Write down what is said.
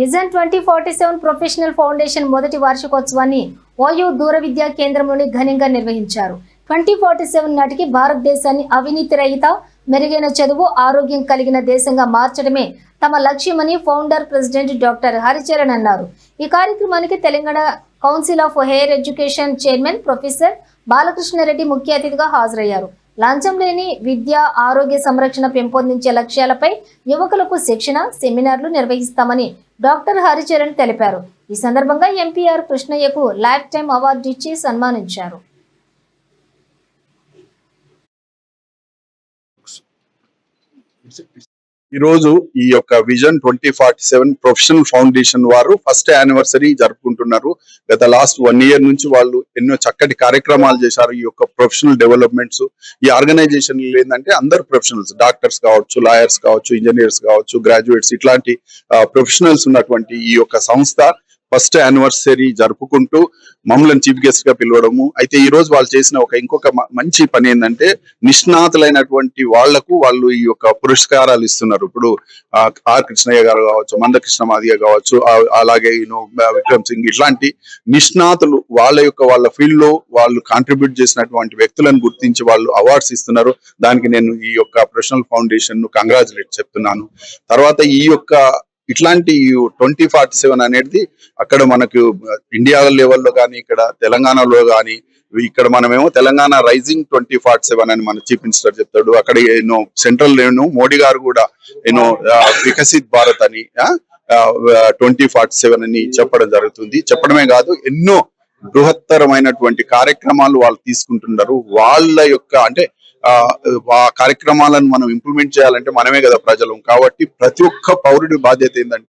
Vision twenty forty seven professional foundation మొదటి వార్షికోత్సవాన్ని OU దూర విద్యా కేంద్రంలోని ఘనంగా నిర్వహించారు. ట్వంటీ ఫార్టీ సెవెన్ నాటికి భారతదేశాన్ని అవినీతి రహిత మెరుగైన చదువు ఆరోగ్యం కలిగిన దేశంగా మార్చడమే తమ లక్ష్యమని ఫౌండర్ ప్రెసిడెంట్ డాక్టర్ హరిచరణ్ అన్నారు. ఈ కార్యక్రమానికి Telangana council of higher education chairman professor Balakrishna Reddy ముఖ్య అతిథిగా హాజరయ్యారు. లంచం లేని విద్య ఆరోగ్య సంరక్షణ పెంపొందించే లక్ష్యాలపై యువకులకు శిక్షణ సెమినార్లు నిర్వహిస్తామని డాక్టర్ హరిచరణ్ తెలిపారు. ఈ సందర్భంగా ఎంపీఆర్ కృష్ణయ్యకు లైఫ్ టైం అవార్డు ఇచ్చి సన్మానించారు. ఈ రోజు ఈ యొక్క vision twenty forty seven professional foundation వారు ఫస్ట్ యానివర్సరీ ఉన్నారు. గత లాస్ట్ వన్ ఇయర్ నుంచి వాళ్ళు ఎన్నో చక్కటి కార్యక్రమాలు చేశారు. ఈ యొక్క ప్రొఫెషనల్ డెవలప్మెంట్స్ ఈ ఆర్గనైజేషన్ ఏంటంటే అందరు ప్రొఫెషనల్స్ డాక్టర్స్ కావచ్చు లాయర్స్ కావచ్చు ఇంజనీర్స్ కావచ్చు గ్రాడ్యుయేట్స్ ఇట్లాంటి ప్రొఫెషనల్స్ ఉన్నటువంటి ఈ యొక్క సంస్థ ఫస్ట్ యానివర్సరీ జరుపుకుంటూ మమ్మల్ని చీఫ్ గెస్ట్గా పిలవడము. అయితే ఈ రోజు వాళ్ళు చేసిన ఒక ఇంకొక మంచి పని ఏంటంటే నిష్ణాతులైనటువంటి వాళ్ళకు వాళ్ళు ఈ యొక్క పురస్కారాలు ఇస్తున్నారు. ఇప్పుడు ఆర్ కృష్ణయ్య గారు కావచ్చు మందకృష్ణ మాదిగ కావచ్చు అలాగే విక్రమ్ సింగ్ ఇట్లాంటి నిష్ణాతులు వాళ్ళ యొక్క వాళ్ళ ఫీల్డ్లో వాళ్ళు కాంట్రిబ్యూట్ చేసినటువంటి వ్యక్తులను గుర్తించి వాళ్ళు అవార్డ్స్ ఇస్తున్నారు. దానికి నేను ఈ యొక్క ప్రొఫెషనల్ ఫౌండేషన్ను కంగ్రాచులేట్ చెప్తున్నాను. తర్వాత ఈ యొక్క ఇట్లాంటి ట్వంటీ ఫార్టీ సెవెన్ అనేది అక్కడ మనకు ఇండియా లెవెల్లో కానీ ఇక్కడ తెలంగాణలో కానీ ఇక్కడ మనమేమో Telangana rising twenty forty seven అని మన చీఫ్ మినిస్టర్ చెప్తాడు. అక్కడ ఎన్నో సెంట్రల్ నేను మోడీ గారు కూడా ఎన్నో వికసిత్ భారత్ అని ట్వంటీ ఫార్టీ సెవెన్ అని చెప్పడం జరుగుతుంది. చెప్పడమే కాదు ఎన్నో బృహత్తరమైనటువంటి కార్యక్రమాలు వాళ్ళు తీసుకుంటున్నారు. వాళ్ళ యొక్క అంటే ఆ కార్యక్రమాలను మనం ఇంప్లిమెంట్ చేయాలంటే మనమే కదా ప్రజలం. కాబట్టి ప్రతి ఒక్క పౌరుడి బాధ్యత ఏంటంటే